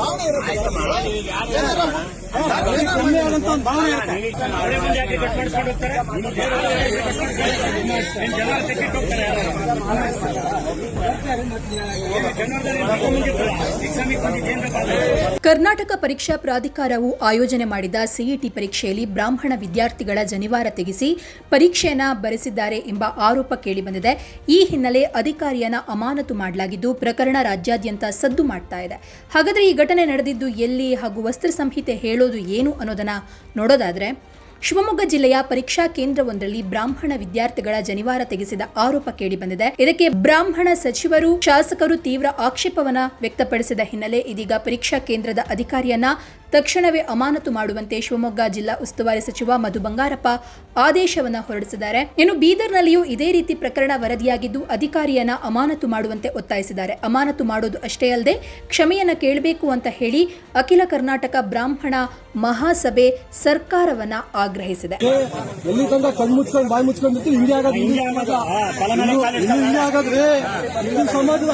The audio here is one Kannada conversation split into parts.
ಭಾವನೆ ಇರುತ್ತೆ ಏನಾರ ಕರ್ನಾಟಕ ಪರೀಕ್ಷಾ ಪ್ರಾಧಿಕಾರವು ಆಯೋಜನೆ ಮಾಡಿದ ಸಿಇಟಿ ಪರೀಕ್ಷೆಯಲ್ಲಿ ಬ್ರಾಹ್ಮಣ ವಿದ್ಯಾರ್ಥಿಗಳ ಜನಿವಾರ ತೆಗೆಸಿ ಪರೀಕ್ಷೆಯನ್ನ ಬರೆಸಿದ್ದಾರೆ ಎಂಬ ಆರೋಪ ಕೇಳಿಬಂದಿದೆ. ಈ ಹಿನ್ನೆಲೆ ಅಧಿಕಾರಿಯನ್ನ ಅಮಾನತು ಮಾಡಲಾಗಿದ್ದು ಪ್ರಕರಣ ರಾಜ್ಯಾದ್ಯಂತ ಸದ್ದು ಮಾಡ್ತಾ ಇದೆ. ಹಾಗಾದ್ರೆ ಈ ಘಟನೆ ನಡೆದಿದ್ದು ಎಲ್ಲಿ ಹಾಗೂ ವಸ್ತ್ರ ಸಂಹಿತೆ ಹೇಳೋದು ಏನು ಅನ್ನೋದನ್ನು ನೋಡೋದಾದರೆ, ಶಿವಮೊಗ್ಗ ಜಿಲ್ಲೆಯ ಪರೀಕ್ಷಾ ಕೇಂದ್ರವೊಂದರಲ್ಲಿ ಬ್ರಾಹ್ಮಣ ವಿದ್ಯಾರ್ಥಿಗಳ ಜನಿವಾರ ತೆಗೆಸಿದ ಆರೋಪ ಕೇಳಿ ಬಂದಿದೆ. ಇದಕ್ಕೆ ಬ್ರಾಹ್ಮಣ ಸಚಿವರು, ಶಾಸಕರು ತೀವ್ರ ಆಕ್ಷೇಪವನ್ನ ವ್ಯಕ್ತಪಡಿಸಿದ ಹಿನ್ನೆಲೆ ಇದೀಗ ಪರೀಕ್ಷಾ ಕೇಂದ್ರದ ಅಧಿಕಾರಿಯನ್ನ ತಕ್ಷಣವೇ ಅಮಾನತು ಮಾಡುವಂತೆ ಶಿವಮೊಗ್ಗ ಜಿಲ್ಲಾ ಉಸ್ತುವಾರಿ ಸಚಿವ ಮಧು ಬಂಗಾರಪ್ಪ ಆದೇಶವನ್ನ ಹೊರಡಿಸಿದ್ದಾರೆ. ಇನ್ನು ಬೀದರ್ನಲ್ಲಿಯೂ ಇದೇ ರೀತಿ ಪ್ರಕರಣ ವರದಿಯಾಗಿದ್ದು ಅಧಿಕಾರಿಯನ್ನ ಅಮಾನತು ಮಾಡುವಂತೆ ಒತ್ತಾಯಿಸಿದ್ದಾರೆ. ಅಮಾನತು ಮಾಡೋದು ಅಷ್ಟೇ ಅಲ್ಲದೆ ಕ್ಷಮೆಯನ್ನ ಕೇಳಬೇಕು ಅಂತ ಹೇಳಿ ಅಖಿಲ ಕರ್ನಾಟಕ ಬ್ರಾಹ್ಮಣ ಮಹಾಸಭೆ ಸರ್ಕಾರವನ್ನ ಆಗ್ರಹಿಸಿದೆ. ಸಮಾಜದ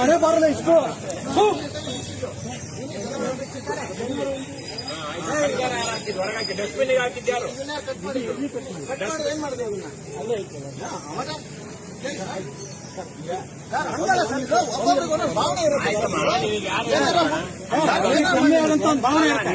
ಹಣೆ ಬಾರಲ್ಲ ಇಷ್ಟು ಹು. ಡಸ್ಟ್ಬಿನ್ಗೆ ಹಾಕಿದ್ಯಾರು ಇದು ಒಬ್ಬೊಬ್ರಿಗೆ ಒಂದೊಂದು ಭಾವನೆ ಇರುತ್ತೆ.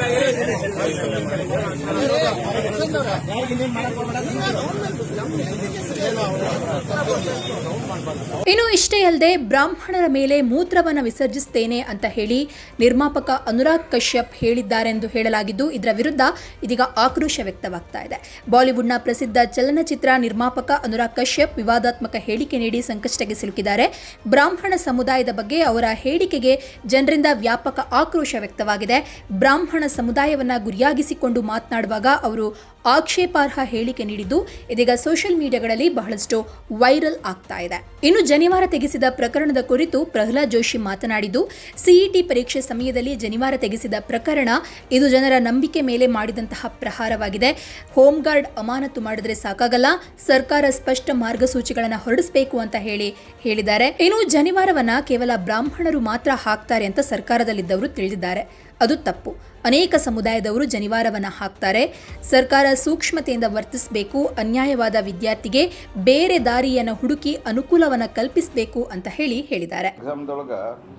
ಇನ್ನು ಇಷ್ಟೇ ಅಲ್ಲದೆ ಬ್ರಾಹ್ಮಣರ ಮೇಲೆ ಮೂತ್ರವನ್ನು ವಿಸರ್ಜಿಸುತ್ತೇನೆ ಅಂತ ಹೇಳಿ ನಿರ್ಮಾಪಕ ಅನುರಾಗ್ ಕಶ್ಯಪ್ ಹೇಳಿದ್ದಾರೆಂದು ಹೇಳಲಾಗಿದ್ದು, ಇದರ ವಿರುದ್ಧ ಇದೀಗ ಆಕ್ರೋಶ ವ್ಯಕ್ತವಾಗ್ತಾ ಇದೆ. ಬಾಲಿವುಡ್ನ ಪ್ರಸಿದ್ಧ ಚಲನಚಿತ್ರ ನಿರ್ಮಾಪಕ ಅನುರಾಗ್ ಕಶ್ಯಪ್ ವಿವಾದಾತ್ಮಕ ಹೇಳಿಕೆ ನೀಡಿ ಸಂಕಷ್ಟಕ್ಕೆ ಸಿಲುಕಿದ್ದಾರೆ. ಬ್ರಾಹ್ಮಣ ಸಮುದಾಯದ ಬಗ್ಗೆ ಅವರ ಹೇಳಿಕೆಗೆ ಜನರಿಂದ ವ್ಯಾಪಕ ಆಕ್ರೋಶ ವ್ಯಕ್ತವಾಗಿದೆ. ಬ್ರಾಹ್ಮಣ ಸಮುದಾಯವನ್ನ ಗುರಿಯಾಗಿಸಿಕೊಂಡು ಮಾತನಾಡುವಾಗ ಅವರು ಆಕ್ಷೇಪಾರ್ಹ ಹೇಳಿಕೆ ನೀಡಿದ್ದು ಇದೀಗ ಸೋಷಿಯಲ್ ಮೀಡಿಯಾಗಳಲ್ಲಿ ಬಹಳಷ್ಟು ವೈರಲ್ ಆಗ್ತಾ ಇದೆ. ಇನ್ನು ಜನಿವಾರ ತೆಗೆಸಿದ ಪ್ರಕರಣದ ಕುರಿತು ಪ್ರಹ್ಲಾದ್ ಜೋಶಿ ಮಾತನಾಡಿದ್ದು, ಸಿಇಟಿ ಪರೀಕ್ಷೆ ಸಮಯದಲ್ಲಿ ಜನಿವಾರ ತೆಗೆಸಿದ ಪ್ರಕರಣ ಇದು ಜನರ ನಂಬಿಕೆ ಮೇಲೆ ಮಾಡಿದಂತಹ ಪ್ರಹಾರವಾಗಿದೆ. ಹೋಮ್ ಗಾರ್ಡ್ ಅಮಾನತು ಮಾಡಿದ್ರೆ ಸಾಕಾಗಲ್ಲ, ಸರ್ಕಾರ ಸ್ಪಷ್ಟ ಮಾರ್ಗಸೂಚಿಗಳನ್ನು ಹೊರಡಿಸಬೇಕು ಅಂತ ಹೇಳಿ ಹೇಳಿದ್ದಾರೆ. ಇನ್ನು ಜನಿವಾರವನ್ನ ಕೇವಲ ಬ್ರಾಹ್ಮಣರು ಮಾತ್ರ ಹಾಕ್ತಾರೆ ಅಂತ ಸರ್ಕಾರದಲ್ಲಿದ್ದವರು ತಿಳಿದಿದ್ದಾರೆ. ಅದು ತಪ್ಪು. ಅನೇಕ ಸಮುದಾಯದವರು ಜನಿವಾರವನ್ನು ಹಾಕ್ತಾರೆ. ಸರ್ಕಾರ ಸೂಕ್ಷ್ಮತೆಯಿಂದ ವರ್ತಿಸಬೇಕು, ಅನ್ಯಾಯವಾದ ವಿದ್ಯಾರ್ಥಿಗೆ ಬೇರೆ ದಾರಿಯನ್ನು ಹುಡುಕಿ ಅನುಕೂಲವನ್ನು ಕಲ್ಪಿಸಬೇಕು ಅಂತ ಹೇಳಿ ಹೇಳಿದ್ದಾರೆ.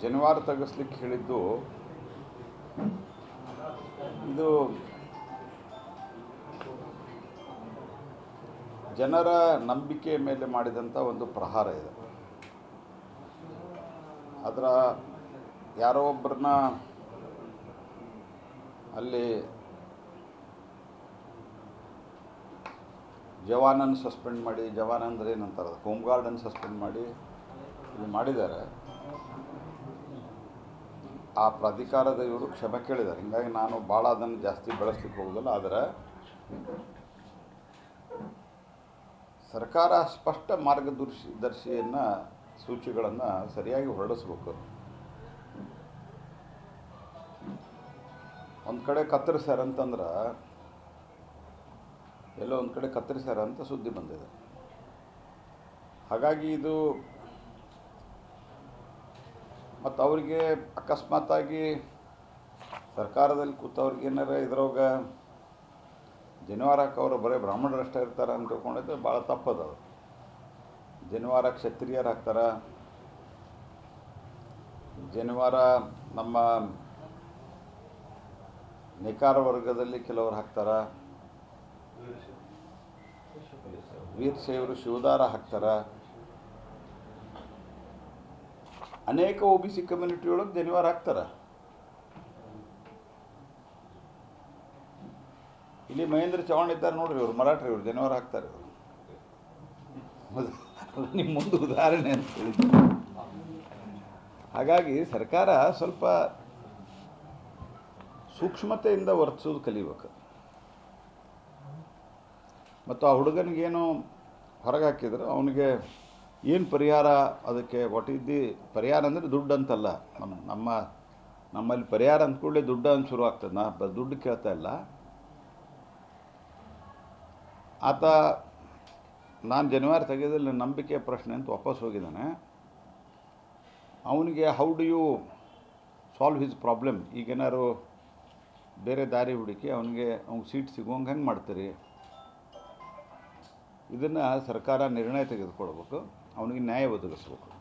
ಜನಿವಾರ ತೆಗೆಸ್ಲಿಕ್ಕೆ ಹೇಳಿದ್ದು ಇದು ಜನರ ನಂಬಿಕೆ ಮೇಲೆ ಮಾಡಿದಂಥ ಒಂದು ಪ್ರಹಾರ ಇದೆ. ಅದರ ಯಾರೋ ಒಬ್ಬರನ್ನ ಅಲ್ಲಿ ಜವಾನನ್ನು ಸಸ್ಪೆಂಡ್ ಮಾಡಿ, ಜವಾನ್ ಅಂದರೆ ಏನಂತಾರೆ ಹೋಮ್ ಗಾರ್ಡನ್ನು ಸಸ್ಪೆಂಡ್ ಮಾಡಿ ಇದು ಮಾಡಿದ್ದಾರೆ. ಆ ಪ್ರಾಧಿಕಾರದ ಇವರು ಕ್ಷಮೆ ಕೇಳಿದ್ದಾರೆ. ಹೀಗಾಗಿ ನಾನು ಭಾಳ ಅದನ್ನು ಜಾಸ್ತಿ ಬೆಳೆಸ್ಲಿಕ್ಕೆ ಹೋಗೋದಿಲ್ಲ, ಆದರೆ ಸರ್ಕಾರ ಸ್ಪಷ್ಟ ಮಾರ್ಗದರ್ಶಿ, ದರ್ಶಿಯನ್ನು ಸೂಚಿಗಳನ್ನು ಸರಿಯಾಗಿ ಹೊರಡಿಸ್ಬೇಕು. ಒಂದು ಕಡೆ ಕತ್ತರಿಸ್ಯಾರ ಅಂತಂದ್ರೆ, ಎಲ್ಲೋ ಒಂದು ಕಡೆ ಕತ್ತರಿಸ್ಯಾರ ಅಂತ ಸುದ್ದಿ ಬಂದಿದೆ. ಹಾಗಾಗಿ ಇದು ಮತ್ತು ಅವರಿಗೆ ಅಕಸ್ಮಾತಾಗಿ ಸರ್ಕಾರದಲ್ಲಿ ಕೂತವ್ರಿಗೆ ಏನಾರ ಇದ್ರೋಗ ಜನಿವಾರ ಅವರು ಬರೀ ಬ್ರಾಹ್ಮಣರಷ್ಟೇ ಇರ್ತಾರೆ ಅಂತ ತಿಳ್ಕೊಂಡಿದ್ದು ಭಾಳ ತಪ್ಪು ಅದು ಜನಿವಾರ ಕ್ಷತ್ರಿಯರು ಹಾಕ್ತಾರೆ ಜನಿವಾರ ನಮ್ಮ ನೇಕಾರ ವರ್ಗದಲ್ಲಿ ಕೆಲವರು ಹಾಕ್ತಾರ? ವೀರಶೈವರು ಶಿವದಾರ ಹಾಕ್ತಾರ? ಅನೇಕ ಒ ಬಿ ಸಿ ಕಮ್ಯುನಿಟಿ ಒಳಗೆ ಜನಿವಾರ ಹಾಕ್ತಾರ. ಇಲ್ಲಿ ಮಹೇಂದ್ರ ಚವಾಣ್ ಇದ್ದಾರೆ ನೋಡ್ರಿ ಇವರು, ಮರಾಠಿ ಇವರು ಜನಿವಾರ ಹಾಕ್ತಾರೆ ಅದು ನಿಮ್ಮ ಮುಂದೆ ಉದಾಹರಣೆ ಅಂತ ಹೇಳಿದ್ದು. ಹಾಗಾಗಿ ಸರ್ಕಾರ ಸ್ವಲ್ಪ ಸೂಕ್ಷ್ಮತೆಯಿಂದ ವರ್ತಿಸೋದು ಕಲಿಬೇಕು. ಮತ್ತು ಆ ಹುಡುಗನಿಗೇನು ಹೊರಗೆ ಹಾಕಿದ್ರು, ಅವನಿಗೆ ಏನು ಪರಿಹಾರ ಅದಕ್ಕೆ ವಾಟ್ ಪರಿಹಾರ ಅಂದರೆ ದುಡ್ಡು ಅಂತಲ್ಲ ನಮ್ಮ ನಮ್ಮ, ನಮ್ಮಲ್ಲಿ ಪರಿಹಾರ ಅಂದ್ಕೊಳ್ಳಿ ದುಡ್ಡು ಅಂತ ಶುರು ಆಗ್ತದೆ. ನಾ ದುಡ್ಡು ಕೇಳ್ತಾ ಇಲ್ಲ. ಆತ ನಾನು ಜನಿವಾರ ತೆಗೆದಲ್ಲಿ ನಂಬಿಕೆ ಪ್ರಶ್ನೆ ಅಂತ ವಾಪಸ್ ಹೋಗಿದ್ದಾನೆ. ಅವನಿಗೆ how do you solve his problem ಈಗೇನಾದ್ರು ಬೇರೆ ದಾರಿ ಹುಡುಕಿ ಅವನಿಗೆ, ಅವ್ನಿಗೆ ಸೀಟ್ ಸಿಗುವಂಗೆ ಹೆಂಗೆ ಮಾಡ್ತೀರಿ. ಇದನ್ನು ಸರ್ಕಾರ ನಿರ್ಣಯ ತೆಗೆದುಕೊಳ್ಬೇಕು. ಅವನಿಗೆ ನ್ಯಾಯ ಒದಗಿಸ್ಬೇಕು.